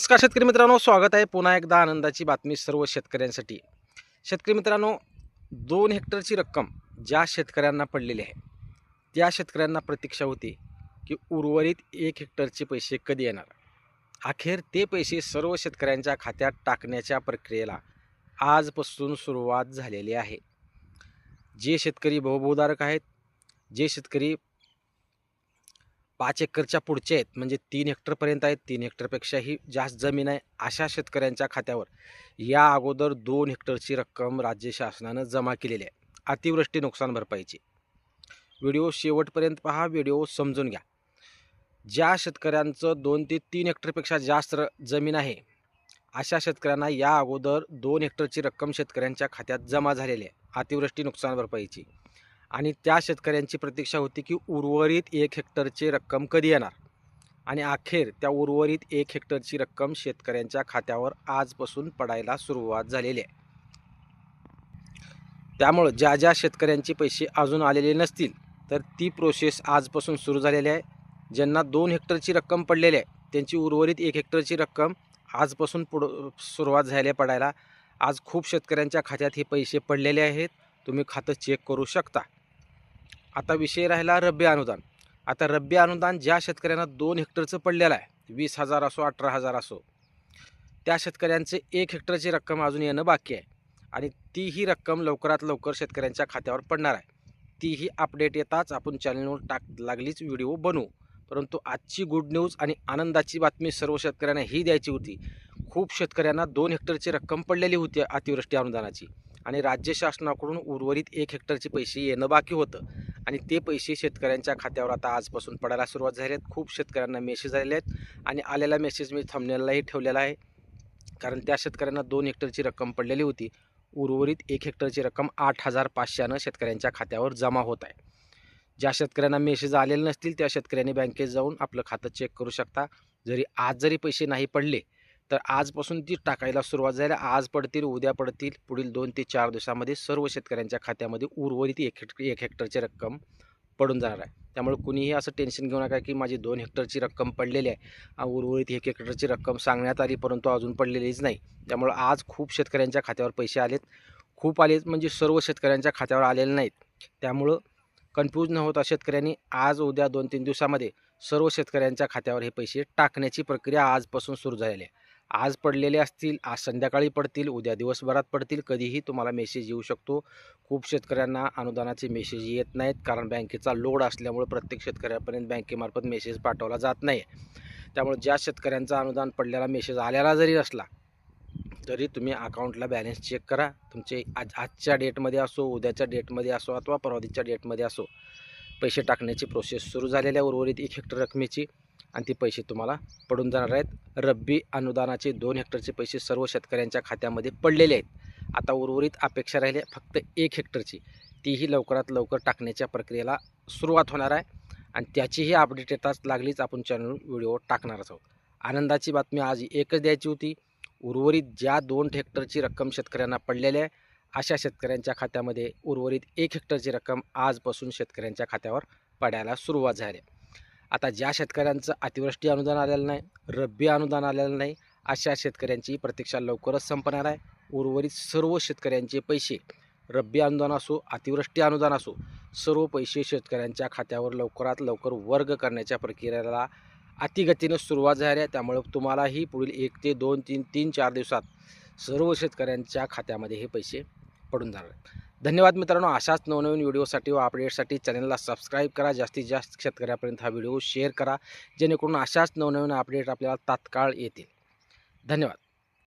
नमस्कार शेतकरी मित्रांनो स्वागत आहे पुन्हा एकदा आनंदाची बातमी सर्व शेतकऱ्यांसाठी. शेतकरी मित्रांनो दोन हेक्टरची रक्कम ज्या शेतकऱ्यांना पडलेली आहे त्या शेतकऱ्यांना प्रतीक्षा होती की उर्वरित एक हेक्टरचे पैसे कधी येणार? अखेर ते पैसे सर्व शेतकऱ्यांच्या खात्यात टाकण्याच्या प्रक्रियेला आजपासून सुरुवात झालेली आहे. जे शेतकरी बहुबहुधारक आहेत जे शेतकरी पाच एकरच्या पुढचे आहेत म्हणजे तीन हेक्टरपर्यंत आहेत तीन हेक्टरपेक्षाही जास्त जमीन आहे अशा शेतकऱ्यांच्या खात्यावर. या अगोदर दोन हेक्टरची रक्कम राज्य शासनानं जमा केलेली आहे. अतिवृष्टी नुकसान भरपाईची. व्हिडिओ शेवटपर्यंत पहा व्हिडिओ समजून घ्या. ज्या शेतकऱ्यांचं दोन ते तीन हेक्टरपेक्षा जास्त र जमीन आहे अशा शेतकऱ्यांना या अगोदर दोन हेक्टरची रक्कम शेतकऱ्यांच्या खात्यात जमा झालेली आहे. अतिवृष्टी नुकसान भरपाईची. आणि त्या शेतकऱ्यांची प्रतीक्षा होती की उर्वरित एक हेक्टरची रक्कम कधी येणार? आणि अखेर त्या उर्वरित एक हेक्टरची रक्कम शेतकऱ्यांच्या खात्यावर आजपासून पडायला सुरुवात झालेली आहे. त्यामुळं ज्या ज्या शेतकऱ्यांचे पैसे अजून आलेले नसतील तर ती प्रोसेस आजपासून सुरू झालेली आहे. ज्यांना दोन हेक्टरची रक्कम पडलेली आहे त्यांची उर्वरित एक हेक्टरची रक्कम आजपासून पुढ सुरुवात झाली पडायला. आज खूप शेतकऱ्यांच्या खात्यात हे पैसे पडलेले आहेत. तुम्ही खातं चेक करू शकता. आता विषय राहिला रब्बी अनुदान. आता रब्बी अनुदान ज्या शेतकऱ्यांना दोन हेक्टरचं पडलेलं आहे वीस हजार असो अठरा हजार असो त्या शेतकऱ्यांचे एक हेक्टरची रक्कम अजून येणं बाकी आहे आणि तीही रक्कम लवकरात लवकर शेतकऱ्यांच्या खात्यावर पडणार आहे. तीही अपडेट येताच आपण चॅनलवर टाक लागलीच व्हिडिओ बनवू. परंतु आजची गुड न्यूज आणि आनंदाची बातमी सर्व शेतकऱ्यांना ही द्यायची होती. खूप शेतकऱ्यांना दोन हेक्टरची रक्कम पडलेली होती अतिवृष्टी अनुदानाची आणि राज्य शासनाकडून उर्वरित एक हेक्टरचे पैसे येणं बाकी होतं. आणि ते पैसे शेतकऱ्यांच्या खात्यावर आता आजपासून पडायला सुरुवात झाली आहेत. खूप शेतकऱ्यांना मेसेज आलेले आहेत आणि आलेला मेसेज मी थांबण्यालाही ठेवलेला आहे. कारण त्या शेतकऱ्यांना दोन हेक्टरची रक्कम पडलेली होती. उर्वरित एक हेक्टरची रक्कम आठ हजार पाचशेनं शेतकऱ्यांच्या खात्यावर जमा होत आहे. ज्या शेतकऱ्यांना मेसेज आलेले नसतील त्या शेतकऱ्यांनी बँकेत जाऊन आपलं खातं चेक करू शकता. जरी आज जरी पैसे नाही पडले तर आजपासून ती टाकायला सुरुवात झाली. आज पडतील उद्या पडतील. पुढील दोन ते चार दिवसामध्ये सर्व शेतकऱ्यांच्या खात्यामध्ये उर्वरित एक हेक्टर एक हेक्टरची रक्कम पडून जाणार आहे. त्यामुळे कुणीही असं टेन्शन घेऊ नका की माझी दोन हेक्टरची रक्कम पडलेली आहे. उर्वरित एक हेक्टरची रक्कम सांगण्यात आली परंतु अजून पडलेलीच नाही. त्यामुळं आज खूप शेतकऱ्यांच्या खात्यावर पैसे आलेत. खूप आलेत म्हणजे सर्व शेतकऱ्यांच्या खात्यावर आलेले नाहीत. त्यामुळं कन्फ्यूज न होता शेतकऱ्यांनी आज उद्या दोन तीन दिवसामध्ये सर्व शेतकऱ्यांच्या खात्यावर हे पैसे टाकण्याची प्रक्रिया आजपासून सुरू झालेली आहे. आज पडलेले असतील आज संध्याकाळी पडतील उद्या दिवसभरात पडतील कधीही तुम्हाला मेसेज येऊ शकतो. खूप शेतकऱ्यांना अनुदानाचे मेसेज येत नाहीत कारण बँकेचा लोड असल्यामुळे प्रत्येक शेतकऱ्यापर्यंत बँकेमार्फत मेसेज पाठवला जात नाही त्यामुळे ज्या शेतकऱ्यांचा अनुदान पडलेला मेसेज आलेला जरी असला तरी तुम्ही अकाउंटला बॅलन्स चेक करा. तुमचे आज आजच्या डेटमध्ये असो उद्याच्या डेटमध्ये असो अथवा परवादीच्या डेटमध्ये असो पैसे टाकण्याची प्रोसेस सुरू झालेल्या उर्वरित एक हेक्टर रकमेची. आणि ते पैसे तुम्हाला पडून जाणार आहेत. रब्बी अनुदानाचे दोन हेक्टरचे पैसे सर्व शेतकऱ्यांच्या खात्यामध्ये पडलेले आहेत. आता उर्वरित अपेक्षा राहिली फक्त एक हेक्टरची. तीही लवकरात लवकर टाकण्याच्या प्रक्रियेला सुरुवात होणार आहे. आणि त्याचीही अपडेट येताच लागलीच आपण चॅनल व्हिडिओ टाकणारच आहोत. आनंदाची बातमी आज एकच द्यायची होती. उर्वरित ज्या दोन हेक्टरची रक्कम शेतकऱ्यांना पडलेली आहे अशा शेतकऱ्यांच्या खात्यामध्ये उर्वरित एक हेक्टरची रक्कम आजपासून शेतकऱ्यांच्या खात्यावर पडायला सुरुवात झाली आहे. आता ज्या शेतकऱ्यांचं अतिवृष्टी अनुदान आलेलं नाही रब्बी अनुदान आलेलं नाही अशा शेतकऱ्यांची प्रतीक्षा लवकरच संपणार आहे. उर्वरित सर्व शेतकऱ्यांचे पैसे रब्बी अनुदान असो अतिवृष्टी अनुदान असो सर्व पैसे शेतकऱ्यांच्या खात्यावर लवकरात लवकर वर्ग करण्याच्या प्रक्रियेला अतिगतीनं सुरुवात झाली आहे. त्यामुळे तुम्हालाही पुढील एक ते दोन तीन तीन चार दिवसात सर्व शेतकऱ्यांच्या खात्यामध्ये हे पैसे पडून जाणार आहेत. धन्यवाद मित्रांनो. अशाच नवनवीन व्हिडिओसाठी व अपडेटसाठी चॅनलला सबस्क्राईब करा. जास्तीत जास्त शेतकऱ्यापर्यंत हा व्हिडिओ शेअर करा जेणेकरून अशाच नवनवीन अपडेट आपल्याला तात्काळ येतील. धन्यवाद.